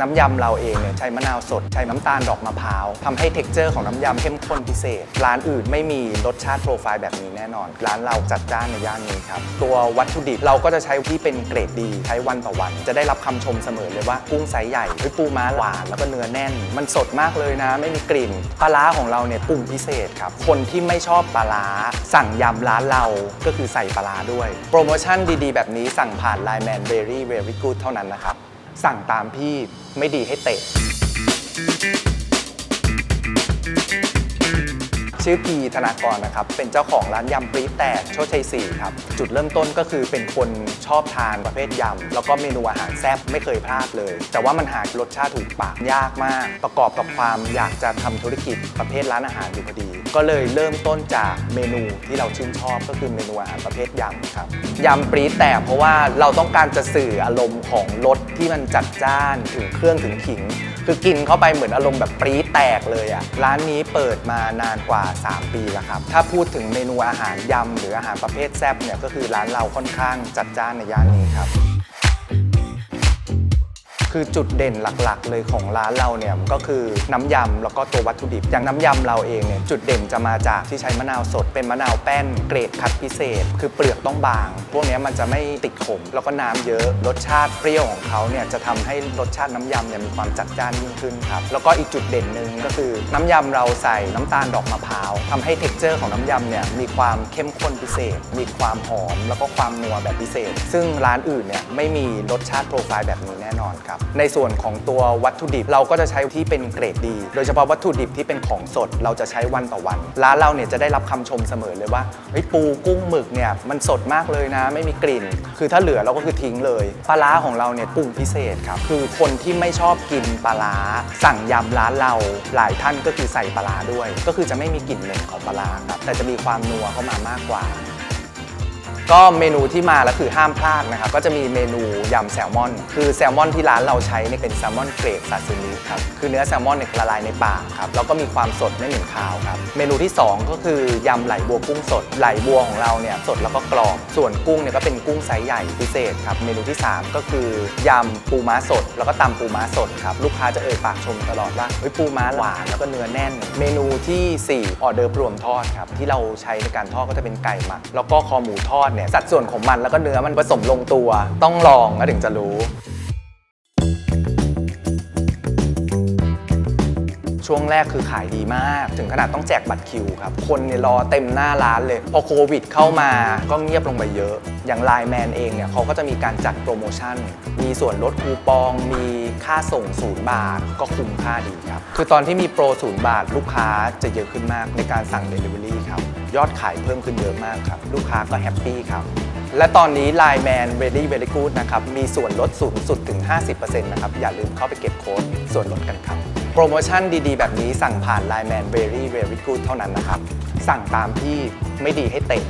น้ำยำเราเองเนี่ยใช้มะนาวสด ใช้น้ำตาลดอกมะพร้าวทำให้เท็กเจอร์ของน้ำยำเข้มข้นพิเศษ ร้านอื่นไม่มีรสชาติโปรไฟล์แบบนี้แน่นอน ร้านเราจัดจ้านในย่านนี้ครับ ตัววัตถุดิบเราก็จะใช้ที่เป็นเกรดดีใช้วันต่อวัน จะได้รับคำชมเสมอเลยว่ากุ้งไซส์ใหญ่เฮ้ยปูม้าหวานแล้วก็เนื้อแน่น มันสดมากเลยนะ ไม่มีกลิ่นปลาร้าของเราเนี่ยปรุงพิเศษครับคนที่ไม่ชอบปลาร้าสั่งยำร้านเราก็คือใส่ปลาร้าด้วย โปรโมชั่นดีๆ แบบนี้สั่งผ่าน Line Man Very Very Good เท่านั้นนะครับ สั่งตามพี่ไม่ดีให้เตะ ชื่อพีธนากรนะครับ เป็นเจ้าของร้านยำปรีแตกโชคชัย4ครับ จุดเริ่มต้นก็คือเป็นคนชอบทานประเภทยำ แล้วก็เมนูอาหารแซ่บไม่เคยพลาดเลย แต่ว่ามันหารสชาติถูกปากยากมาก ประกอบกับความอยากจะทำธุรกิจประเภทร้านอาหารอยู่พอดี ก็เลยเริ่มต้นจากเมนูที่เราชื่นชอบก็คือเมนูอาหารประเภทยำครับยำปรีแตกเพราะว่าเราต้องการจะสื่ออารมณ์ของรสที่มันจัดจ้านถึงเครื่องถึงขิง คือกินเข้าไปเหมือนอารมณ์แบบปรีแตกเลยอะร้านนี้เปิดมานานกว่า3 ปีแล้วครับ ถ้าพูดถึงเมนูอาหารยำหรืออาหารประเภทแซ่บเนี่ยก็คือร้านเราค่อนข้างจัดจ้านในย่านนี้ครับ คือจุดเด่นหลักๆ เลยของร้านเราเนี่ยก็คือน้ำยำแล้วก็ตัววัตถุดิบอย่างน้ำยำเราเองเนี่ยจุดเด่นจะมาจากที่ใช้มะนาวสดเป็นมะนาวแป้นเกรดคัดพิเศษ คือเปลือกต้องบาง พวกนี้มันจะไม่ติดขม แล้วก็น้ำเยอะรสชาติเปรี้ยวของเขาเนี่ยจะทำให้รสชาติน้ำยำเนี่ยมีความจัดจ้านยิ่งขึ้นครับแล้วก็อีกจุดเด่นหนึ่งก็คือน้ำยำเราใส่น้ำตาลดอกมะพร้าวทำให้เท็กเจอร์ของน้ำยำเนี่ยมีความเข้มข้นพิเศษ มีความหอมแล้วก็ความนัวแบบพิเศษ ซึ่งร้านอื่นเนี่ยไม่มีรสชาติโปรไฟล์แบบนี้แน่นอนครับในส่วนของตัววัตถุดิบเราก็จะใช้ที่เป็นเกรดดี โดยเฉพาะวัตถุดิบที่เป็นของสดเราจะใช้วันต่อวันร้านเราเนี่ยจะได้รับคำชมเสมอเลยว่าเฮ้ยปูกุ้งหมึกเนี่ยมันสดมากเลยนะ ไม่มีกลิ่น คือถ้าเหลือเราก็คือทิ้งเลยปลาร้าของเราเนี่ยปรุงพิเศษครับคือคนที่ไม่ชอบกินปลาร้าสั่งยำร้านเราหลายท่านก็คือใส่ปลาร้าด้วย ก็คือจะไม่มีกลิ่นเหม็นของปลาร้าครับแต่จะมีความนัวเข้ามามากกว่า ก็เมนูที่มาแล้วคือห้ามพลาดนะครับ ก็จะมีเมนูยำแซลมอน คือแซลมอนที่ร้านเราใช้เนี่ยเป็นแซลมอนเกรดซาซิมิครับ คือเนื้อแซลมอนเนี่ยละลายในปากครับ แล้วก็มีความสดไม่เหม็นคาวครับ เมนูที่ 2 ก็คือยำไหลบัวกุ้งสด ไหลบัวของเราเนี่ยสดแล้วก็กรอบ ส่วนกุ้งเนี่ยก็เป็นกุ้งไซส์ใหญ่พิเศษครับ เมนูที่ 3 ก็คือยำปูม้าสด แล้วก็ตำปูม้าสดครับ ลูกค้าจะเอ่ยปากชมตลอดว่าเฮ้ยปูม้าหวานแล้วก็เนื้อแน่น เมนูทีสี่4ออเดอร์รวมทอดครับที่เราใช้ในการทอดก็จะเป็นไก่หมักแล้วก็คอหมูทอดเนี่ยสัดส่วนของมันแล้วก็เนื้อมันผสมลงตัวต้องลองก็ถึงจะรู้ ช่วงแรกคือขายดีมาก ถึงขนาดต้องแจกบัตรคิวครับ คนเนี่ยรอเต็มหน้าร้านเลย พอโควิดเข้ามาก็เงียบลงไปเยอะ อย่างไลน์แมนเองเนี่ยเขาก็จะมีการจัดโปรโมชั่น มีส่วนลดคูปอง มีค่าส่งศูนย์บาท ก็คุ้มค่าดีครับ คือตอนที่มีโปรศูนย์บาทลูกค้าจะเยอะขึ้นมากในการสั่ง Delivery ครับ ยอดขายเพิ่มขึ้นเยอะมากครับ ลูกค้าก็แฮปปี้ครับและตอนนี้ Line Man Very Very Good นะครับ มีส่วนลดสูงสุดถึง 50%นะครับ อย่าลืมเข้าไปเก็บโค้ดส่วนลดกันครับ โปรโมชั่นดีๆ แบบนี้สั่งผ่าน Line Man Very Very Good เท่านั้นนะครับ สั่งตามที่ไม่ดีให้เตะ